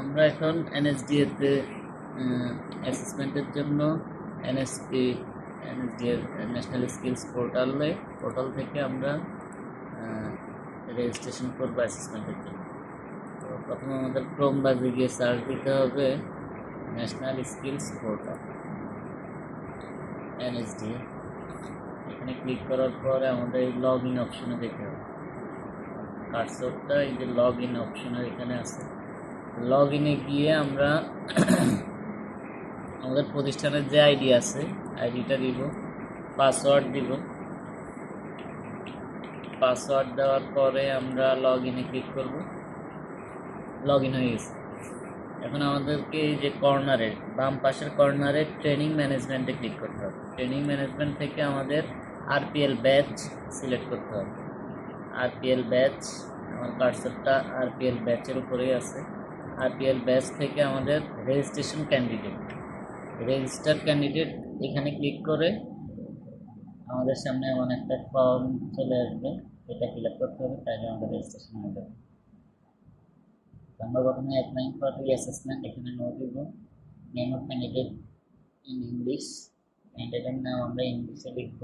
আমরা এখন এনএসডিএতে অ্যাসেসমেন্টের জন্য এনএসপি এনএসডি এর ন্যাশনাল স্কিলস পোর্টালে পোর্টাল থেকে আমরা রেজিস্ট্রেশন করব অ্যাসেসমেন্টের জন্য। তো প্রথমে আমাদের ক্রোম বাজে গিয়ে সার্চ দিতে হবে ন্যাশনাল স্কিলস পোর্টাল এনএসডি এখানে ক্লিক করার পরে আমাদের এই লগ ইন অপশনে দেখতে হবে। কার্সরটা এই যে লগ ইন অপশনের এখানে আছে। লগ ইনে গিয়ে আমরা আমাদের প্রতিষ্ঠানের যে আইডি আছে, আইডিটা দিব পাসওয়ার্ড দিব। পাসওয়ার্ড দেওয়ার পরে আমরা লগ ইনে ক্লিক করব। লগ ইন হয়ে গেছে। এখন আমাদেরকে এই যে কর্নারে বাম পাশের কর্নারে ট্রেনিং ম্যানেজমেন্টে ক্লিক করতে হবে। ট্রেনিং ম্যানেজমেন্ট থেকে আমাদের আরপিএল ব্যাচ সিলেক্ট করতে হবে। আরপিএল ব্যাচ আমার কার্সরটা আরপিএল ব্যাচের উপরেই আছে। আরপিএল ব্যাচ থেকে আমাদের রেজিস্ট্রেশন ক্যান্ডিডেট রেজিস্টার ক্যান্ডিডেট এখানে ক্লিক করে আমাদের সামনে এমন একটা ফর্ম চলে আসবে। এটা ফিল আপ করতে হবে, তাহলে আমাদের রেজিস্ট্রেশন হয়ে যাবে। আমরা প্রথমে অ্যাপ্লাইং ফর অ্যাসেসমেন্ট এখানে নো দিব। Name of candidate in English ক্যান্ডিডেটের নাম আমরা ইংলিশে লিখব।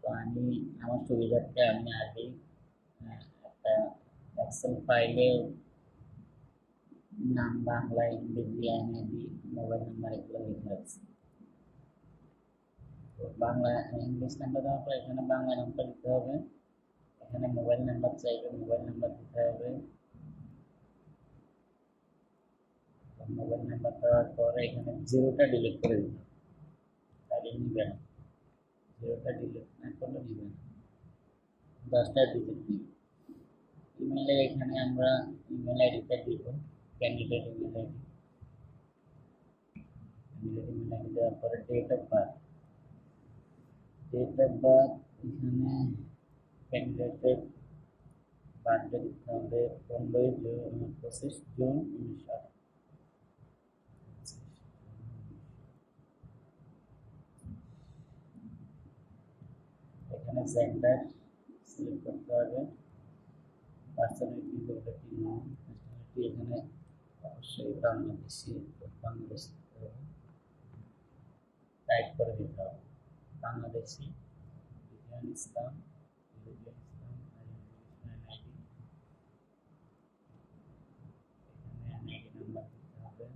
তো আমি, আমার সুবিধার্থে আমি আগেই একটা এক্সেল ফাইলে নাম বাংলা ইংরেজি আইনআইডি মোবাইল নাম্বার এগুলো লিখে রাখছি তো বাংলা ইংলিশ নাম্বার দেওয়ার পর এখানে বাংলা নাম্বার দিতে হবে এখানে মোবাইল নাম্বার চাইবে মোবাইল নাম্বার দিতে হবে মোবাইল নাম্বার দেওয়ার পরে এখানে জিরোটা ডিলিট করে দিতে হবে তাহলে নিবে না জিরোটা ডিলিট না করলে নিবে না দশটা ডিজিট নিবে ইমেলে এখানে আমরা ইমেল আইডিটা দিব candidate email ID candidate email ID দেওয়ার পরে date of birth date of birth এখানে ক্যান্ডিডেটের বার্থডে দিতে হবে পনেরোই জুন পঁচিশ জুন উনিশশো এখানে জেন্ডার সিলেক্ট করতে হবে পার্সোনালিটি জেন্ডারটি নাম ন্যাশনালিটি এখানে অবশ্যই বাংলাদেশি বাংলাদেশ টাইপ করে দিতে হবে। বাংলাদেশি ইসলাম ইসলাম আইডি এখানে আইডি নাম্বার দিতে হবে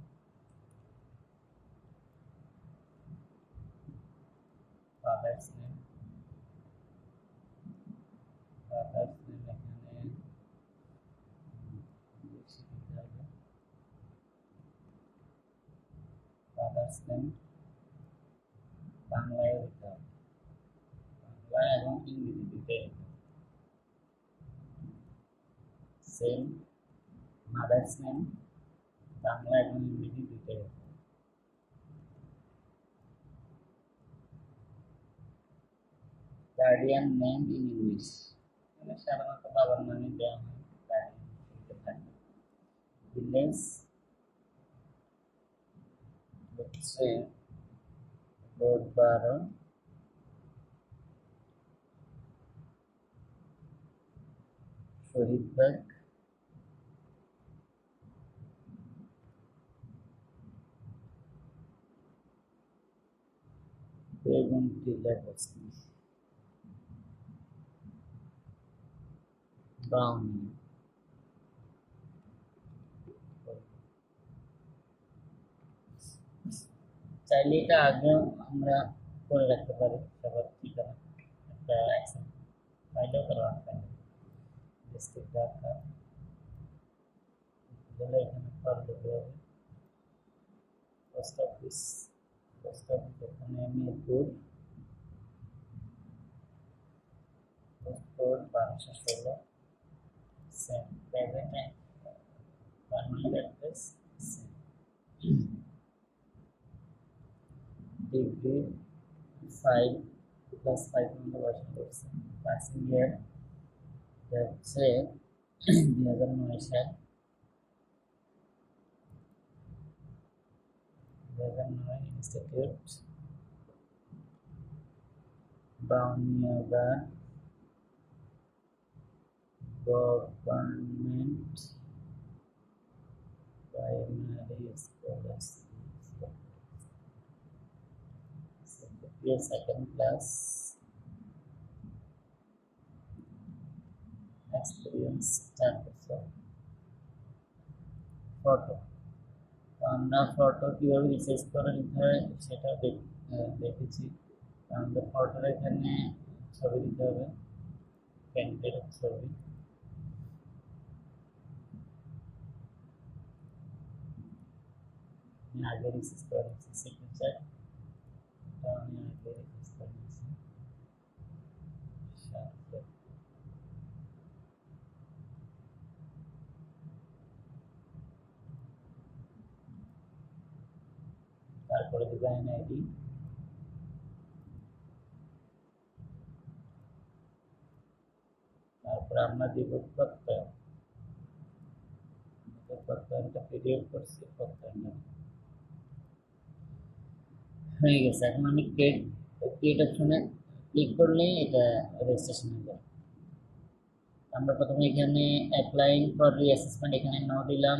ফাদার্স নেম ফাদার্স নেম এখানে বেশি দিতে হবে ফাদার্স নেম বাংলায় দিতে হবে বাংলা এবং ইংরেজি দিতে হবে সেম মাদার্স নেম বাংলা এবং ইংরেজি দিতে হবে গার্ডিয়ান নেম ইন ইংলিশ মানে সাধারণত বাবার নামে দেওয়া হয় গার্ডিয়ান দিতে let's see load baron Shohid Bank Pregunti Legacy Brownie চাইলে এটা আগেও আমরা করে রাখতে পারি সবার ঠিকানা একটা অ্যাকশন ফাইলেও করা রাখতে পারি ডিস্ট্রিক্ট ঢাকা দিলে এখানে ফর্ম দিতে হবে পোস্ট অফিস পোস্ট অফিস এখানে মিরপুর পোস্ট কোড বারোশো ষোলো same private permanent address same degree five plus five number বয়স করছে পাসিং ইয়ার হচ্ছে দুই হাজার নয় সাল দুই হাজার নয় ইনস্টিটিউট বাউনিয়াগা সেকেন্ড ক্লাস এক্সপিরিয়েন্স চার বছর ফটো আমরা ফটো কীভাবে রিসার্চ করে নিতে হয় সেটা দেখ- দেখেছি আমাদের ফটোর এখানে ছবি দিতে হবে ক্যান্ডিডেটের ছবি আগে রিসার্চ করে নিচ্ছি সিগনেচার এটা আমি আগে রিসার্চ করে নিচ্ছি সাথে তারপরে ডিজাইন আইডি তারপরে আমরা দিব প্রত্যয়ন আমাদের প্রত্যয়নটা পিডিএফ করছি প্রত্যয়ন হয়ে গেছে। এখন আমি ক্রিয়েট ক্রিয়েট অপশনে ক্লিক করলেই এটা রেজিস্ট্রেশন হয়ে যাবে। আমরা প্রথমে এখানে অ্যাপ্লাইং ফর রিঅ্যাসেসমেন্ট এখানে ন দিলাম,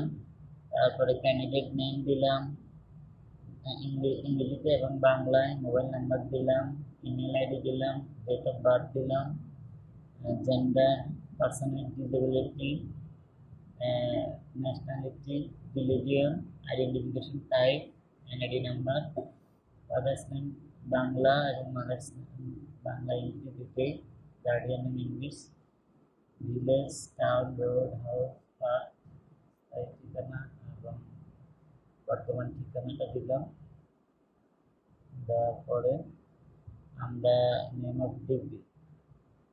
তারপরে ক্যান্ডিডেট নেম দিলাম ইংরেজিতে এবং বাংলায় মোবাইল নাম্বার দিলাম ইমেল আইডি দিলাম ডেট অফ বার্থ দিলাম gender personal disability nationality religion identification type NID number father's Bangla এবং মাদার্স বাংলা ইংরেজিতে guardian name English village town road house park ঠিকানা এবং বর্তমান ঠিকানাটা দিলাম। দেওয়ার পরে আমরা নেম অফ ডিগ্রি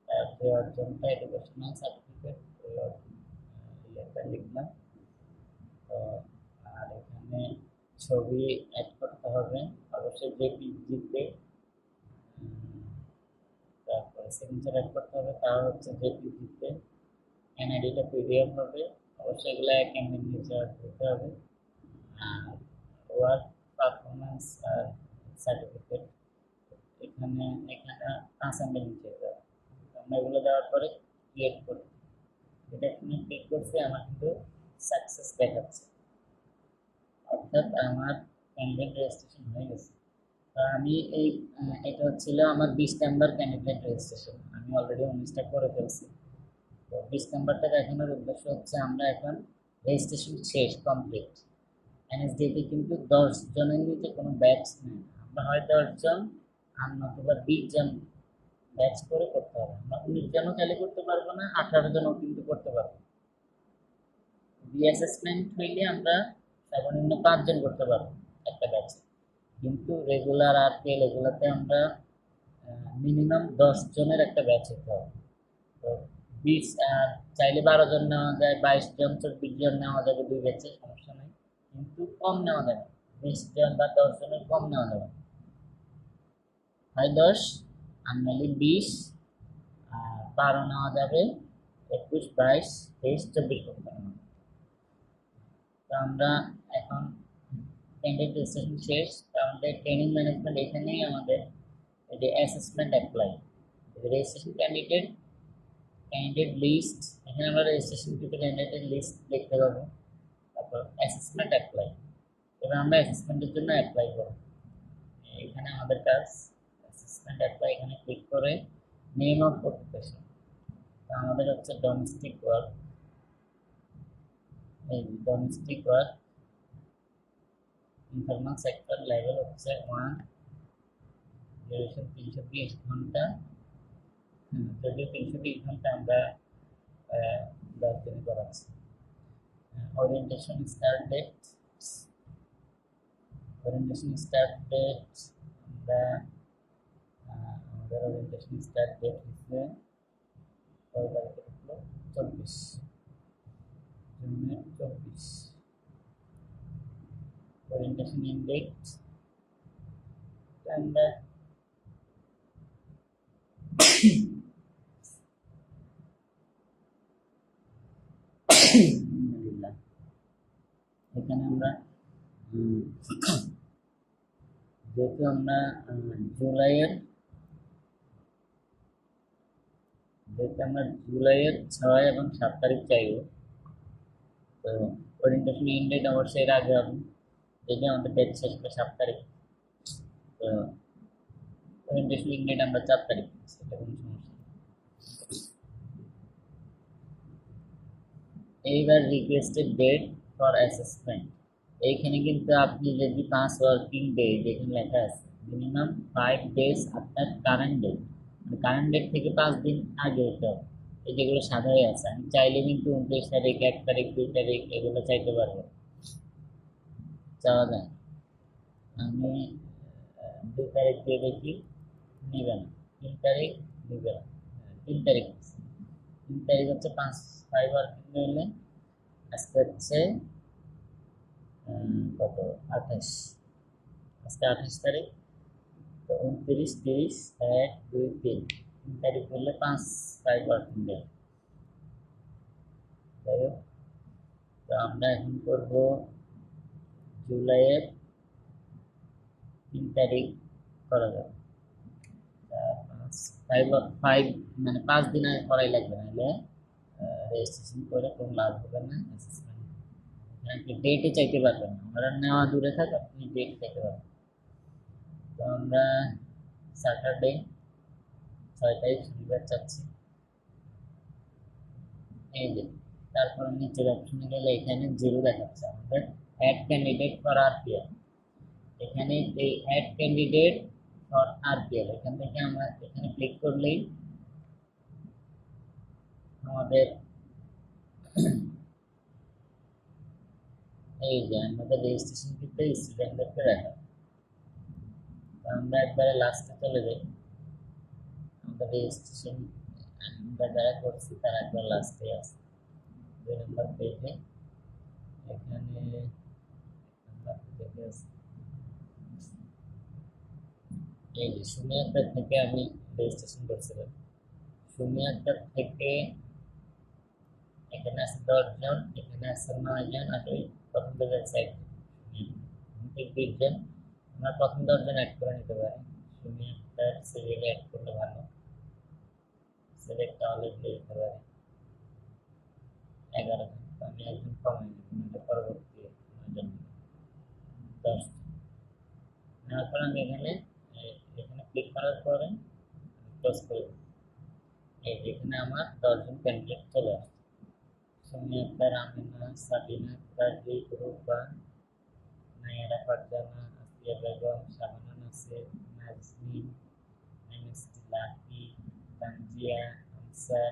তারপরে অর্জনটা এডুকেশনাল সার্টিফিকেট ইয়েটা লিখলাম। তো আর এখানে ছবি অ্যাড করতে হবে। অবশ্যই যে পিজিতে তারপরে সিগনেচার অ্যাড করতে হবে তা হচ্ছে যে পিজিতে এনআইডিটা পিডিএফ হবে, অবশ্যই এগুলো এক এমবির নিচে দিতে হবে। আর ওয়ার্ক পারফরমেন্স আর সার্টিফিকেট এখানে এখানে পাঁচ এমবির নিচে হবে আমরা এগুলো দেওয়ার পরে ক্রিয়েট করি। এটা এখানে ক্লিক করছি, আমার কিন্তু সাকসেস দেখাচ্ছে। অর্থাৎ আমার ক্যান্ডিডেট রেজিস্ট্রেশন হয়ে গেছে। আমি এই এটা হচ্ছিল আমার বিশ নাম্বার ক্যান্ডিডেট রেজিস্ট্রেশন আমি অলরেডি উনিশটা করে ফেলছি। তো বিশ নাম্বারটা দেখানোর উদ্দেশ্য হচ্ছে আমরা এখন রেজিস্ট্রেশন শেষ কমপ্লিট এনএসডিতে কিন্তু দশ জনের নিচে কোনো ব্যাচ নেই। আমরা হয় দশজন আর নতুবা বিশ জন ব্যাচ করে করতে হবে। আমরা উনিশ জনও চাইলে করতে পারব না, আঠারো জনও কিন্তু করতে পারব রিঅ্যাসেসমেন্ট হইলে আমরা সর্বনিম্ন পাঁচজন করতে পারব একটা ব্যাচে কিন্তু রেগুলার আর পেল এগুলোতে আমরা মিনিমাম দশ জনের একটা ব্যাচ হতে হবে। তো বিশ, আর চাইলে বারো জন নেওয়া যায়, বাইশ জন, চব্বিশ জন নেওয়া যাবে দুই ব্যাচে সমস্যা নেই। কিন্তু কম নেওয়া যাবে, বিশ জন বা দশ জনের কম নেওয়া যাবে। হয় দশ আর বিশ, আর বারো নেওয়া যাবে, একুশ, বাইশ, তেইশ, চব্বিশ করতে তো আমরা এখন ক্যান্ডিডেট শেষ। আমাদের ট্রেনিং ম্যানেজমেন্ট এখানেই আমাদের যে assessment apply registration candidate candidate list এখানে আমরা রেজিস্ট্রেশন কৃত ক্যান্ডিডেটের লিস্ট দেখতে পাবো। তারপর অ্যাসেসমেন্ট অ্যাপ্লাই এবার আমরা অ্যাসেসমেন্টের জন্য অ্যাপ্লাই করব। এখানে আমাদের কাজ অ্যাসেসমেন্ট অ্যাপ্লাই এখানে ক্লিক করে নেম অফ অকুপেশন আমাদের হচ্ছে ডোমেস্টিক ওয়ার্ক এই domestic work informal sector level one one ডিউরেশন তিনশো বিশ ঘণ্টা হুম, যদিও তিনশো বিশ ঘণ্টা আমরা আহ, দশ দিনে করাচ্ছি orientation start date orientation start date আমরা আহ, আমাদের ওরিয়েন্টেশন স্টার্ট ডেট হচ্ছে কয় তারিখে হলো চব্বিশ জুনের চব্বিশ end date and uh, এখানে আমরা যেহেতু আমরা জুলাইয়ের যেহেতু আমরা জুলাইয়ের ছয় এবং সাত তারিখ চাইব তো ওরিয়েন্টেশন এন্ড ডেট অবশ্যই এর আগে হবে যদি আমাদের ডেট শেষ হবে সাত তারিখ। এইবার রিকোয়েস্টেড ডেট ফর অ্যাসেসমেন্ট এইখানে কিন্তু আপনি যদি পাঁচ ওয়ার্কিং ডে যেখানে লেখা আছে minimum five days after current date current date থেকে পাঁচ দিন আগে হতে হবে। এই যেগুলো সাধাই আছে, আমি চাইলে কিন্তু উনত্রিশ তারিখ, এক তারিখ, দুই তারিখ এগুলো চাইতে পারব। চাওয়া যায়। আমি দুই তারিখ দিয়ে দেখি নেবে না। তিন তারিখ নেবে না। হ্যাঁ, তিন তারিখ। তিন তারিখ হচ্ছে পাঁচ ফাইভ ওয়ার্কিং হলে আজকে হচ্ছে কত? আঠাশ। আজকে আঠাশ তারিখ তো উনত্রিশ তিরিশ এক দুই তিন। তিন তারিখ হলে পাঁচ ফাইভ ওয়ার্কিং ডে যাই হোক তো আমরা এখন করব জুলাইয়ের তিন তারিখ করা যাবে। ফাইভ ফাইভ মানে পাঁচ দিন আগে করাই লাগবে, নাহলে রেজিস্ট্রেশন করে কোনো লাভ হবে না আপনি ডেটে চাইতে পারবেন না। আমরা নেওয়া দূরে থাক, আপনি ডেট চাইতে পারবেন তো আমরা স্যাটারডে ছয় তারিখ শনিবার চাচ্ছি এই যে, তারপর নিচের অপশনে গেলে এখানে জিরো দেখাচ্ছে আমাদের। অ্যাড ক্যান্ডিডেট ফর আরপিএল এখানে এই অ্যাড ক্যান্ডিডেট ফর আরপিএল এখান থেকে আমরা এখানে ক্লিক করলেই আমাদের এই যে আমাদের রেজিস্ট্রেশন কিন্তু স্টুডেন্টদেরকে দেখা আমরা একবারে লাস্টে চলে যাই। আমাদের রেজিস্ট্রেশন আমরা যারা করছি তারা একবার লাস্টে আছে দুই নম্বর পেজে এখানে এই যে শূন্য একটা থেকে আমি রেজিস্ট্রেশন করছিলাম শূন্য একটা থেকে এখানে আছে দশজন এখানে আছে নয়জন আর ওই প্রথম পেজের সাইড ঠিক বিশজন আমরা প্রথম দশজন অ্যাড করে নিতে পারি শূন্য একটা সিরিয়ালে অ্যাড করলে ভালো সিলেক্ট তাহলে দিয়ে দিতে পারি এগারো জন তো আমি একজন কমে নিতে পরবর্তী নয়জন দশ। নেওয়ার পর এখানে এখানে ক্লিক করার পরে ক্লোজ আমার দশজন ক্যান্ডিডেট চলে আসছে। সুমি আক্তার, আমিনা, সাবিনা আক্তার এই রূপা আসিয়া বেগম শাহানা নাসির নাজমিন এমএসটি লাকি আনসার,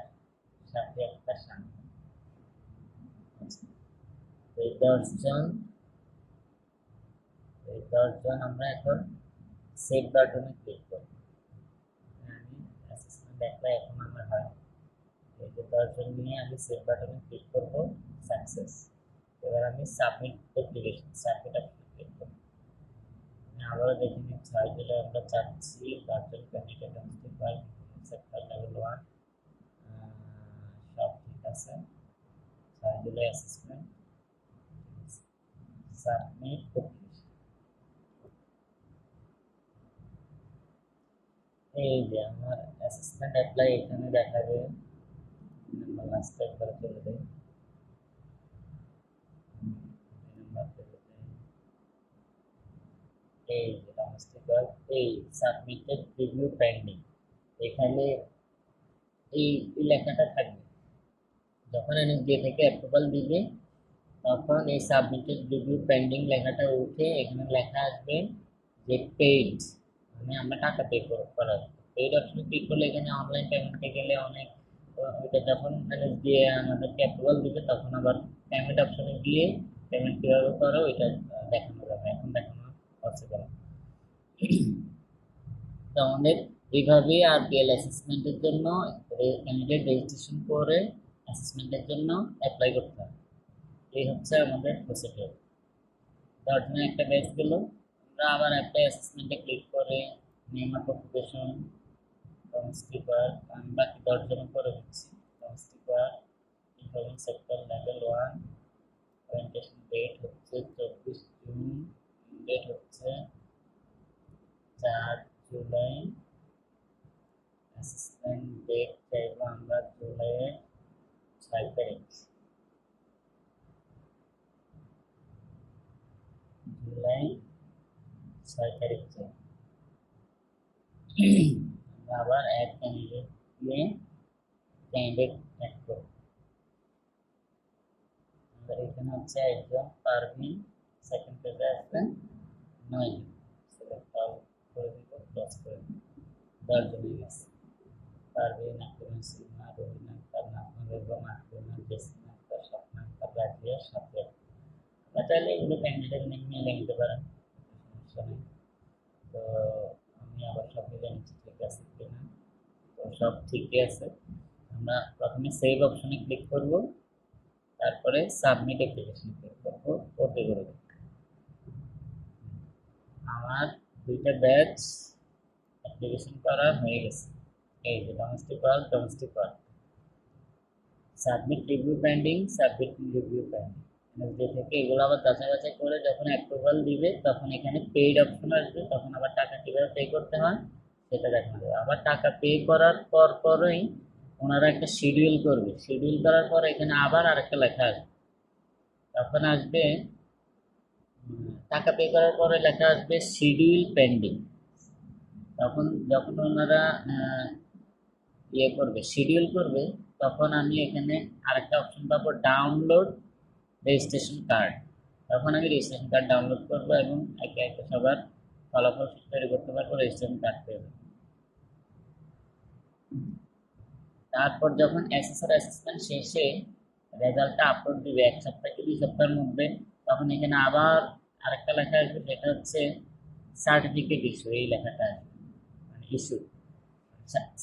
সাথে শান্ত এই দশজন দশজন আমরা এখন সেভ বাটনে ক্লিক করব আমি অ্যাসেসমেন্ট অ্যাপ্লাই এখন আমার হয়। এই যে দশজন নিয়ে আমি সেভ বাটনে ক্লিক করব সাকসেস এবার আমি সাবমিট অ্যাপ্লিকেশন সাবমিট অপশনে ক্লিক করব। আমি আবারও দেখে নিই ছয় জুলাই আমরা চাচ্ছি দশজন ক্যান্ডিডেট আসতে পাই সেক্টর লেভেল ওয়ান সব ঠিক আছে। ছয় জুলাই অ্যাসেসমেন্ট সাবমিট অ্যাপ্লিকেশন এই যে আমার অ্যাসেসমেন্ট অ্যাপ্লাই এখানে দেখাবে নাম্বার লাস্ট একবার চলে যাই এই সাবমিটেড রিভিউ পেন্ডিং এখানে এই লেখাটা থাকবে যখন এনএসডি থেকে অ্যাপ্রুভাল দিবে তখন এই সাবমিটেড রিভিউ পেন্ডিং লেখাটা উঠে এখানে লেখা আসবে যে পেইড মানে আমরা টাকা পে করা পেইড অপশনে ক্লিক করলে এখানে অনলাইন পেমেন্টে গেলে অনেক ওইটা যখন এনএসডি আমাদেরকে অ্যাপ্রুভাল দিবে, তখন আবার পেমেন্ট অপশনে গিয়ে পেমেন্ট কীভাবে করো ওইটা দেখানো যাবে। এখন দেখানো পসিবল তো আমাদের এইভাবে আরপিএল অ্যাসেসমেন্টের জন্য ক্যান্ডিডেট রেজিস্ট্রেশন করে অ্যাসেসমেন্টের জন্য অ্যাপ্লাই করতে হবে। এই হচ্ছে আমাদের প্রসিডিওর দশজনে একটা ব্যাচ গেল আমরা আবার অ্যাপ্লাই অ্যাসেসমেন্টে ক্লিক করে নেম অফ অকুপেশন স্টিপার আমি বাকি দশজনে করে দিচ্ছি stripper information sector level one orientation date হচ্ছে চব্বিশ জুন ডেট হচ্ছে চার জুলাই অ্যাসেসমেন্ট ডেট চাইব আমরা জুলাইয়ের ছয় তারিখ জুলাই ছয় তারিখ চাই আমরা আবার অ্যাড ক্যান্ডিডেট দিয়ে ক্যান্ডিডেট অ্যাড করব আমাদের এখানে হচ্ছে একজন পারভিন সেকেন্ড পেজে আসবেন নয় সিলেক্ট অল করে দিব ক্লোজ করে দিব দশজন হয়ে গেছে পারভিন আক্রমণ সিনেমা রবীন্দ্র আক্তার নাজমুল বেগম আক্রমণ জেসিন আক্তার স্বপ্ন আক্তার রাজিয়া সাথে আপনারা চাইলে এগুলো ক্যান্ডিডেট নেম নিয়ে নিতে পারেন সমস্যা নেই তো আমি আবার সব মিলে নিচ্ছি ঠিক আছে কিনা তো সব ঠিকই আছে। আমরা প্রথমে সেভ অপশনে ক্লিক করব। তারপরে সাবমিট অ্যাপ্লিকেশন ক্লিক করব। ওকে করে দেব। আমার দুইটা ব্যাচ অ্যাপ্লিকেশন করা হয়ে গেছে। এই যে domestic work domestic work submit review pending submit review pending NSD থেকে এগুলো আবার যাচাই করে যখন অ্যাপ্রুভাল দিবে, তখন এখানে পেইড অপশন আসবে, তখন আবার টাকা কীভাবে পে করতে হয়, সেটা দেখানো যাবে আবার টাকা পে করার পর পরেই ওনারা একটা শিডিউল করবে। শিডিউল করার পর এখানে আবার আরেকটা লেখা আসবে। তখন আসবে টাকা পে করার পরে লেখা আসবে শিডিউল পেন্ডিং তখন যখন ওনারা ইয়ে করবে শিডিউল করবে, তখন আমি এখানে আরেকটা অপশন পাবো ডাউনলোড রেজিস্ট্রেশন কার্ড তখন আমি রেজিস্ট্রেশন কার্ড ডাউনলোড করব এবং একে একে সবার ফলাফল তৈরি করতে পারব রেজিস্ট্রেশন কার্ড পেয়ে। তারপর যখন এসএসআর অ্যাসেসমেন্ট শেষে রেজাল্টটা আপলোড দিবে, এক সপ্তাহ কি দুই সপ্তাহের মধ্যে, তখন এখানে আবার আরেকটা লেখা আসবে, সেটা হচ্ছে সার্টিফিকেট ইস্যু এই লেখাটা মানে ইস্যু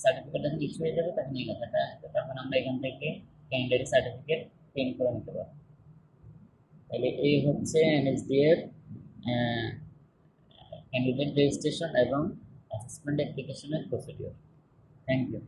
সার্টিফিকেট যখন ইস্যু হয়ে যাবে, তখন এই লেখাটা আসবে, তখন আমরা এখান থেকে ক্যান্ডিডেট সার্টিফিকেট প্রিন্ট করে নিতে পারব। তাহলে এই হচ্ছে এনএসডি এর ক্যান্ডিডেট রেজিস্ট্রেশন এবং অ্যাসেসমেন্ট অ্যাপ্লিকেশনের প্রসিডিওর থ্যাংক ইউ